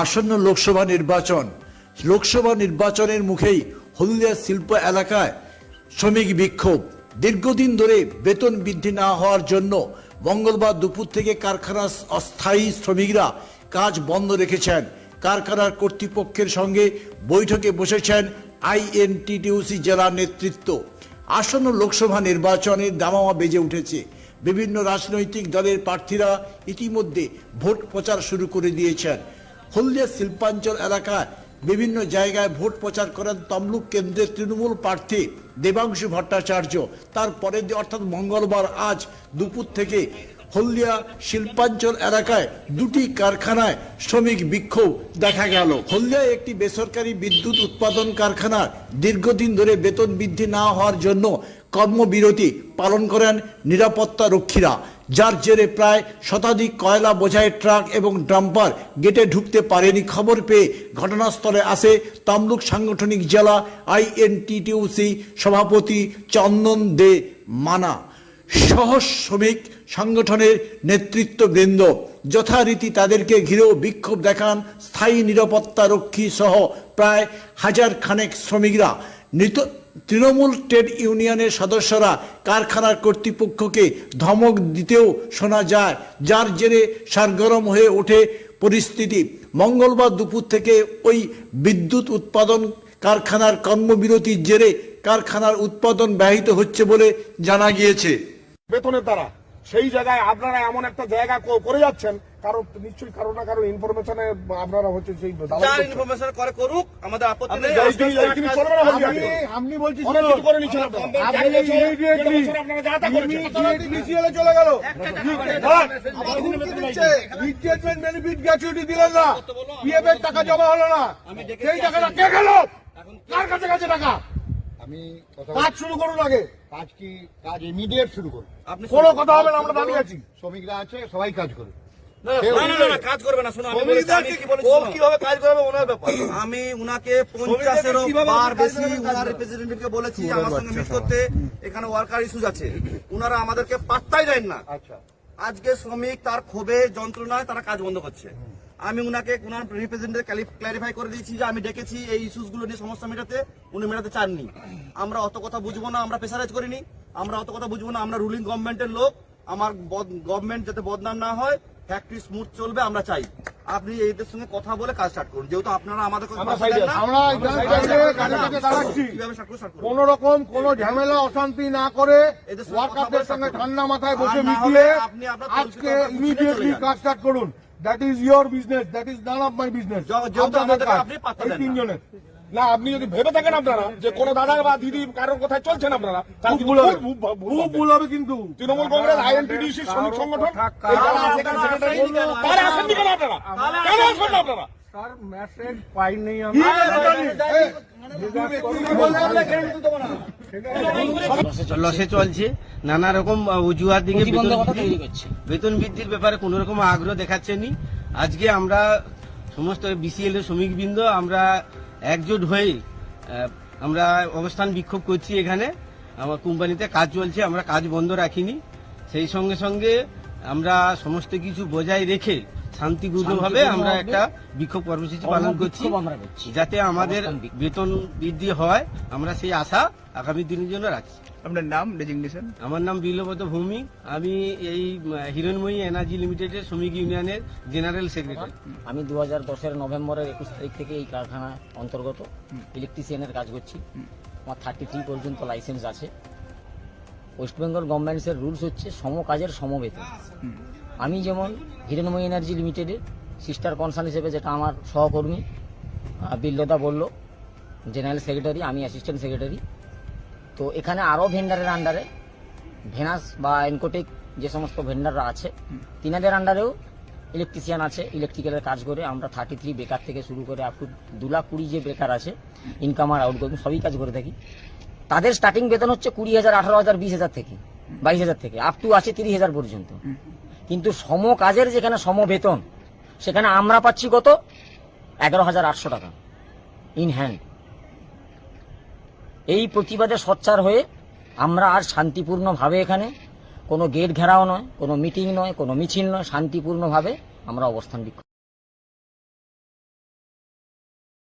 আসন্ন লোকসভা নির্বাচন। লোকসভা নির্বাচনের মুখেই হলদিয়া শিল্প এলাকায় শ্রমিক বিক্ষোভ। দীর্ঘদিন ধরে বেতন বৃদ্ধি না হওয়ার জন্য মঙ্গলবার দুপুর থেকে কারখানার অস্থায়ী শ্রমিকরা কাজ বন্ধ রেখেছেন। কারখানার কর্তৃপক্ষের সঙ্গে বৈঠকে বসেছেন আইএনটিটিউসি জেলা নেতৃত্ব। আসন্ন লোকসভা নির্বাচনের দামামা বেজে উঠেছে। বিভিন্ন রাজনৈতিক দলের প্রার্থীরা ইতিমধ্যে ভোট প্রচার শুরু করে দিয়েছেন। হলদিয়া শিল্পাঞ্চল এলাকায় বিভিন্ন জায়গায় ভোট প্রচার করেন তমলুক কেন্দ্রের তৃণমূল প্রার্থী দেবাংশু ভট্টাচার্য। তারপরে অর্থাৎ মঙ্গলবার আজ দুপুর থেকে হলদিয়া শিল্পাঞ্চল এলাকায় দুটি কারখানায় শ্রমিক বিক্ষোভ দেখা গেল। হলদিয়ায় একটি বেসরকারি বিদ্যুৎ উৎপাদন কারখানার দীর্ঘদিন ধরে বেতন বৃদ্ধি না হওয়ার জন্য কর্মবিরতি পালন করেন নিরাপত্তা রক্ষীরা, যার জেরে প্রায় শতাধিক কয়লা বোঝাই ট্রাক এবং ডাম্পার গেটে ঢুকতে পারেনি খবর পেয়ে ঘটনাস্থলে আসে তমলুক সাংগঠনিক জেলা আইএনটিটিউসি সভাপতি চন্দন দে মানা। সহ শ্রমিক সংগঠনের নেতৃত্ববৃন্দ যথারীতি তাদেরকে ঘিরেও বিক্ষোভ দেখান স্থায়ী নিরাপত্তা রক্ষী সহ প্রায় হাজার খানেক শ্রমিকরা। মৃত তৃণমূল ট্রেড ইউনিয়নের সদস্যরা কারখানার কর্তৃপক্ষকে ধমক দিতেও শোনা যায়। যার জেরে সারগরম হয়ে ওঠে পরিস্থিতি। মঙ্গলবার দুপুর থেকে ওই বিদ্যুৎ উৎপাদন কারখানার কর্মবিরতির জেরে কারখানার উৎপাদন ব্যাহত হচ্ছে বলে জানা গিয়েছে। বেতনের দ্বারা। সেই জায়গায় আপনারা এমন একটা জায়গা করে যাচ্ছেন কারণ নিশ্চয়ই কারও না কারও ইনফরমেশনে আপনারা হচ্ছে সেই। ইনফরমেশন করে করুক আমাদের আপত্তি নেই। আপনি বলছি করে নিচ্ছেন আপনারা। চলে গেল। বল। রিটায়ারমেন্ট বেনিফিট গ্র্যাচুইটি দিলেন না। পিএফ এর টাকা জমা হলো না। সেই টাকাটা কে গেল কার কাছে টাকা? আমি কাজ শুরু করুন আগে। কাজ কি? কাজ ইমিডিয়েট শুরু করুন। আপনি কোনো কথা হবে না আমরা দাঁড়িয়ে আছি। শ্রমিকরা আছে সবাই কাজ করে না, না, না, না, কাজ করবে না শোনো আমি বলেছি, আমি কি বলেছি শোনো। কীভাবে কাজ করবে ওনার ব্যাপার। আমি উনাকে পঞ্চাশেরও কীভাবে বেশি উনার রিপ্রেজেন্টেটিভকে বলেছি আমার সঙ্গে মিট করতে এখানে ওয়ার্কার ইস্যুজ আছে। উনারা আমাদেরকে পাত্তাই দেন না। আচ্ছা। আজকে শ্রমিক তার ক্ষোভে যন্ত্রণায় তারা কাজ বন্ধ করছে। আমি উনাকে রিপ্রেজেন্টেটিভ ক্লারিফাই করে দিয়েছি যে আমি ডেকেছি এই ইস্যুসগুলো নিয়ে সমস্যা মেটাতে উনি মেটাতে চাননি। আমরা অত কথা বুঝব না আমরা প্রেসারাইজ করিনি। আমরা অত কথা বুঝব না আমরা রুলিং গভর্নমেন্টের লোক। আমার গভর্নমেন্ট যাতে বদনাম না হয় ফ্যাক্টরি স্মুথ চলবে আমরা চাই। আপনি এদের সঙ্গে কথা বলে কাজ স্টার্ট করুন। যেহেতু আপনারা আমাদের। কোন রকম কোন ঝামেলা অশান্তি না করে ওয়ার্কারদের সঙ্গে ঠান্ডা মাথায় বসে মিটিয়ে আপনি আপনার আজকে ইমিডিয়েটলি কাজ স্টার্ট করুন। That is your business that is none of my business. তিনজনের না আপনি যদি ভেবে থাকেন আপনারা যে কোন দাদা বা দিদি কারোর কথায় চলছেন আপনারা খুব ভুল হবে কিন্তু তৃণমূল কংগ্রেস আইএনটিডিসি শ্রমিক সংগঠন এই যারা তারা সেখানে আসেনি সেক্রেটারি কেন? তারা আসেননি কেন আপনারা কেন আসবেন না আপনারা স্যার মেসেজ পাইনি আমি লসে চলছে। নানা রকম অজুহাত দিকে বেতন বৃদ্ধির ব্যাপারে কোন রকম আগ্রহ দেখাচ্ছেনি আজকে আমরা সমস্ত বিসিএল এর শ্রমিকবৃন্দ আমরা একজোট হয়ে আমরা অবস্থান বিক্ষোভ করছি এখানে। আমার কোম্পানিতে কাজ চলছে আমরা কাজ বন্ধ রাখিনি। সেই সঙ্গে সঙ্গে আমরা সমস্ত কিছু বজায় রেখে শান্তিপূর্ণভাবে আমরা একটা বিক্ষোভ কর্মসূচি পালন করছি যাতে আমাদের বেতন বৃদ্ধি হয়। আমরা সেই আশা আগামী দিনের জন্য রাখছি। আপনার নাম ডেজিগনেশন আমার নাম বিলবত ভূমি আমি এই হিরণময়ী এনার্জি লিমিটেডের শ্রমিক ইউনিয়নের জেনারেল সেক্রেটারি। আমি দু হাজার দশের নভেম্বরের একুশ তারিখ থেকে এই কারখানা অন্তর্গত ইলেকট্রিশিয়ানের কাজ করছি। আমার থার্টি থ্রি পর্যন্ত লাইসেন্স আছে। ওয়েস্ট বেঙ্গল গভর্নমেন্টসের রুলস হচ্ছে সম কাজের সমবেতন আমি যেমন হিরণময়ী এনার্জি লিমিটেডের সিস্টার কনসার্ন হিসেবে যেটা আমার সহকর্মী আহ, বিল্লদা বলল জেনারেল সেক্রেটারি আমি অ্যাসিস্ট্যান্ট সেক্রেটারি তো এখানে আরও ভেন্ডারের আন্ডারে ভেনাস বা এনকোটেক যে সমস্ত ভেন্ডাররা আছে তিনাদের আন্ডারেও ইলেকট্রিশিয়ান আছে ইলেকট্রিক্যালের কাজ করে। আমরা থার্টি থ্রি বেকার থেকে শুরু করে আপ টু দু লাখ কুড়ি যে বেকার আছে ইনকাম আর আউটগোয়িং সবই কাজ করে থাকি। তাদের স্টার্টিং বেতন হচ্ছে কুড়ি হাজার আঠারো হাজার বিশ হাজার থেকে বাইশ হাজার থেকে আপ টু আছে তিরিশ হাজার পর্যন্ত। কিন্তু সম কাজের যেখানে সম বেতন, সেখানে আমরা পাচ্ছি কত? এগারো হাজার আটশো টাকা ইন হ্যান্ড এই প্রতিবাদে সচ্চার হয়ে আমরা আর শান্তিপূর্ণভাবে এখানে কোনো গেট ঘেরাও নয়, কোনো মিটিং নয়, কোনো মিছিল নয়, শান্তিপূর্ণভাবে আমরা অবস্থান বিক্ষোভ